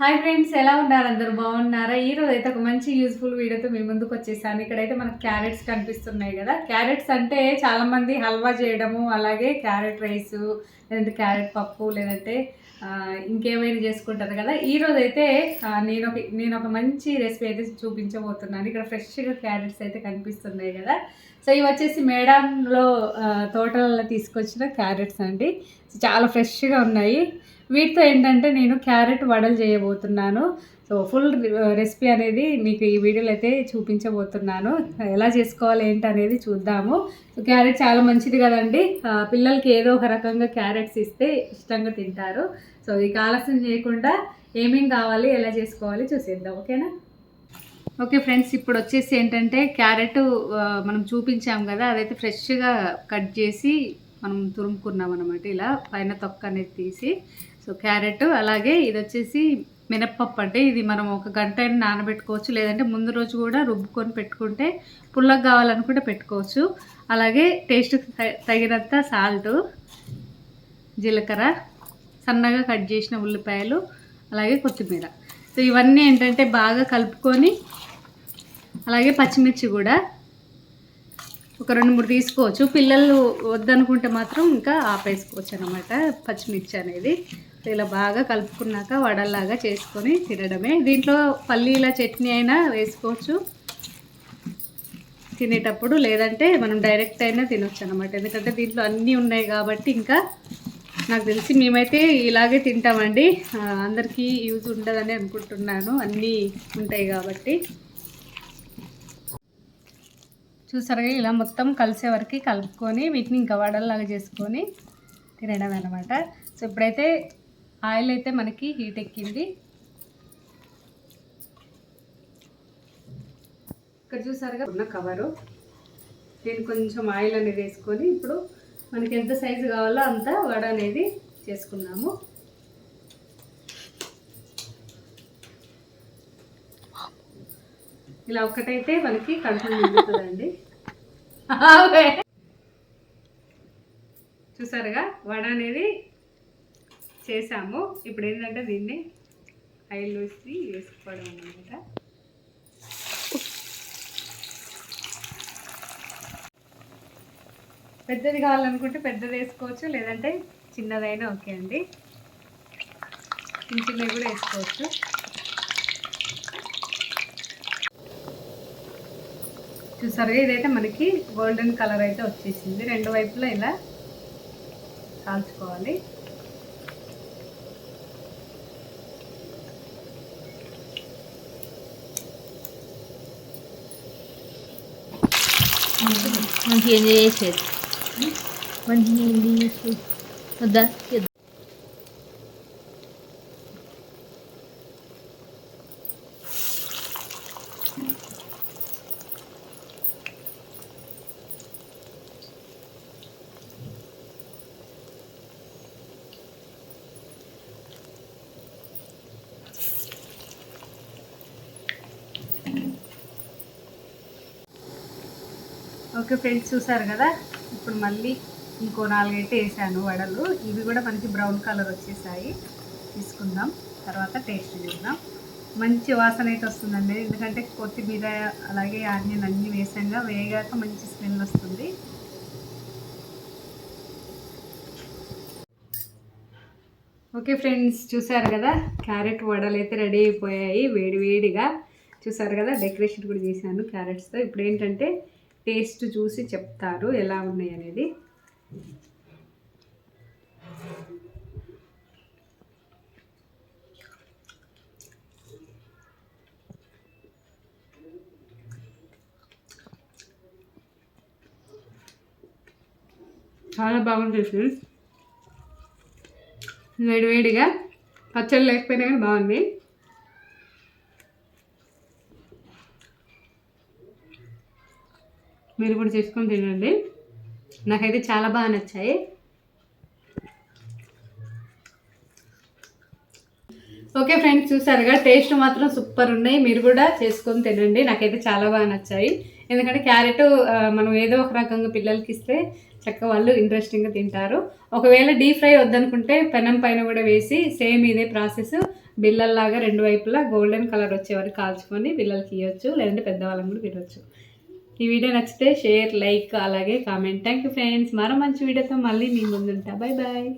Hi friends ఎలా ఉన్నారు? అందరూ బాగున్నారా? ఈరోజు అయితే ఒక మంచి యూస్ఫుల్ వీడియోతో మీ ముందుకు వచ్చేసాను. ఇక్కడైతే మనకు క్యారెట్స్ కనిపిస్తున్నాయి కదా. క్యారెట్స్ అంటే చాలామంది హల్వా చేయడము అలాగే క్యారెట్ రైస్ లేదంటే క్యారెట్ పప్పు లేదంటే ఇంకేమైనా చేసుకుంటారు కదా. ఈ అయితే నేను ఒక నేను ఒక మంచి రెసిపీ అయితే చూపించబోతున్నాను. ఇక్కడ ఫ్రెష్గా క్యారెట్స్ అయితే కనిపిస్తున్నాయి కదా. సో ఇవి వచ్చేసి మేడంలో తోటలలో తీసుకొచ్చిన క్యారెట్స్ అండి. చాలా ఫ్రెష్గా ఉన్నాయి. వీటితో ఏంటంటే నేను క్యారెట్ వడలు చేయబోతున్నాను. సో ఫుల్ రెసిపీ అనేది మీకు ఈ వీడియోలో అయితే చూపించబోతున్నాను. ఎలా చేసుకోవాలి ఏంటి అనేది చూద్దాము. సో క్యారెట్ చాలా మంచిది కదండి. పిల్లలకి ఏదో ఒక రకంగా క్యారెట్స్ ఇస్తే ఇష్టంగా తింటారు. సో ఇక ఆలస్యం చేయకుండా ఏమేం కావాలి ఎలా చేసుకోవాలి చూసేద్దాం ఓకేనా? ఓకే ఫ్రెండ్స్ ఇప్పుడు వచ్చేసి ఏంటంటే క్యారెట్ మనం చూపించాం కదా అదైతే ఫ్రెష్గా కట్ చేసి మనం తురుముకున్నాం అనమాట ఇలా పైన తొక్క అనేది తీసి సో క్యారెట్ అలాగే ఇది వచ్చేసి మినప్పప్పు అంటే ఇది మనం ఒక గంట అయినా నానబెట్టుకోవచ్చు. లేదంటే ముందు రోజు కూడా రుబ్బుకొని పెట్టుకుంటే పుల్లగా కావాలనుకుంటే పెట్టుకోవచ్చు. అలాగే టేస్ట్ తగినంత సాల్ట్ జీలకర్ర సన్నగా కట్ చేసిన ఉల్లిపాయలు అలాగే కొత్తిమీర. సో ఇవన్నీ ఏంటంటే బాగా కలుపుకొని అలాగే పచ్చిమిర్చి కూడా ఒక రెండు మూడు తీసుకోవచ్చు. పిల్లలు వద్దనుకుంటే మాత్రం ఇంకా ఆపేసుకోవచ్చు అనమాట పచ్చిమిర్చి అనేది. ఇలా బాగా కలుపుకున్నాక వడల్లాగా చేసుకొని తినడమే. దీంట్లో పల్లీల చట్నీ అయినా వేసుకోవచ్చు. తినేటప్పుడు లేదంటే మనం డైరెక్ట్ అయినా తినొచ్చు అనమాట ఎందుకంటే దీంట్లో అన్నీ ఉన్నాయి కాబట్టి ఇంకా నాకు తెలిసి మేమైతే ఇలాగే తింటామండి. అందరికీ యూజ్ ఉండదని అనుకుంటున్నాను. అన్నీ ఉంటాయి కాబట్టి. చూసారుగా ఇలా మొత్తం కలిసే వరకు కలుపుకొని వీటిని ఇంకా వడల్లాగా చేసుకొని తినడం అనమాట సో ఇప్పుడైతే ఆయిల్ అయితే మనకి హీట్ ఎక్కింది. ఇక్కడ చూసారుగా ఉన్న కవరు. నేను కొంచెం ఆయిల్ అనేది వేసుకొని ఇప్పుడు మనకి ఎంత సైజు కావాలో అంత వడ అనేది చేసుకున్నాము. ఇలా ఒక్కటైతే మనకి కడుపు నిండుతుందండి. చూసారుగా వడ అనేది చేసాము. ఇప్పుడు ఏంటంటే దీన్ని ఆయిల్ వేసి వేసుకోవడం అనమాట పెద్దది కావాలనుకుంటే పెద్దది వేసుకోవచ్చు లేదంటే చిన్నదైనా ఓకే అండి. చిన్న చిన్నవి కూడా వేసుకోవచ్చు. చూసారుగా ఇదైతే మనకి గోల్డెన్ కలర్ అయితే వచ్చేసింది. రెండు వైపులా ఇలా కాల్చుకోవాలి. మంచిగా ఎంజాయ్ చేసేది మంచిగా ఎంజాయ్ చేసేది వద్దా? ఓకే ఫ్రెండ్స్ చూసారు కదా? ఇప్పుడు మళ్ళీ ఇంకో నాలుగైతే వేసాను వడలు. ఇవి కూడా మనకి బ్రౌన్ కలర్ వచ్చేసాయి. తీసుకుందాం. తర్వాత టేస్ట్ చేద్దాం. మంచి వాసన అయితే వస్తుందండి. ఎందుకంటే కొత్తిమీర అలాగే ఆనియన్ అన్నీ వేసాంగా వేగాక మంచి స్మెల్ వస్తుంది. ఓకే ఫ్రెండ్స్ చూసారు కదా? క్యారెట్ వడలు అయితే రెడీ అయిపోయాయి. వేడి వేడిగా. చూసారు కదా? డెకరేషన్ కూడా చేశాను క్యారెట్స్తో. ఇప్పుడు ఏంటంటే టేస్ట్ చూసి చెప్తారు ఎలా ఉన్నాయి అనేది. చాలా బాగుంటుంది ఫ్రెండ్స్. వేడి వేడిగా పచ్చళ్ళు లేకపోయినా కానీ బాగుంది మీరు కూడా చేసుకొని తినండి. నాకైతే చాలా బాగా నచ్చాయి. ఓకే ఫ్రెండ్స్ చూసారుగా? టేస్ట్ మాత్రం సూపర్ ఉన్నాయి. మీరు కూడా చేసుకొని తినండి. నాకైతే చాలా బాగా నచ్చాయి. ఎందుకంటే క్యారెట్ మనం ఏదో ఒక రకంగా పిల్లలకి ఇస్తే చక్కగా వాళ్ళు ఇంట్రెస్టింగ్గా తింటారు. ఒకవేళ డీప్ ఫ్రై వద్దనుకుంటే పెనం పైన కూడా వేసి సేమ్ ఇదే ప్రాసెస్ బిల్లల్లాగా రెండు వైపులా గోల్డెన్ కలర్ వచ్చే వరకు కాల్చుకొని పిల్లలకి ఇవ్వచ్చు లేదంటే పెద్దవాళ్ళని కూడా తినవచ్చు ఈ వీడియో నచ్చితే షేర్ లైక్ అలాగే కామెంట్. థ్యాంక్ యూ ఫ్రెండ్స్ మరో మంచి వీడియోతో మళ్ళీ మీ ముందుంటా. Bye bye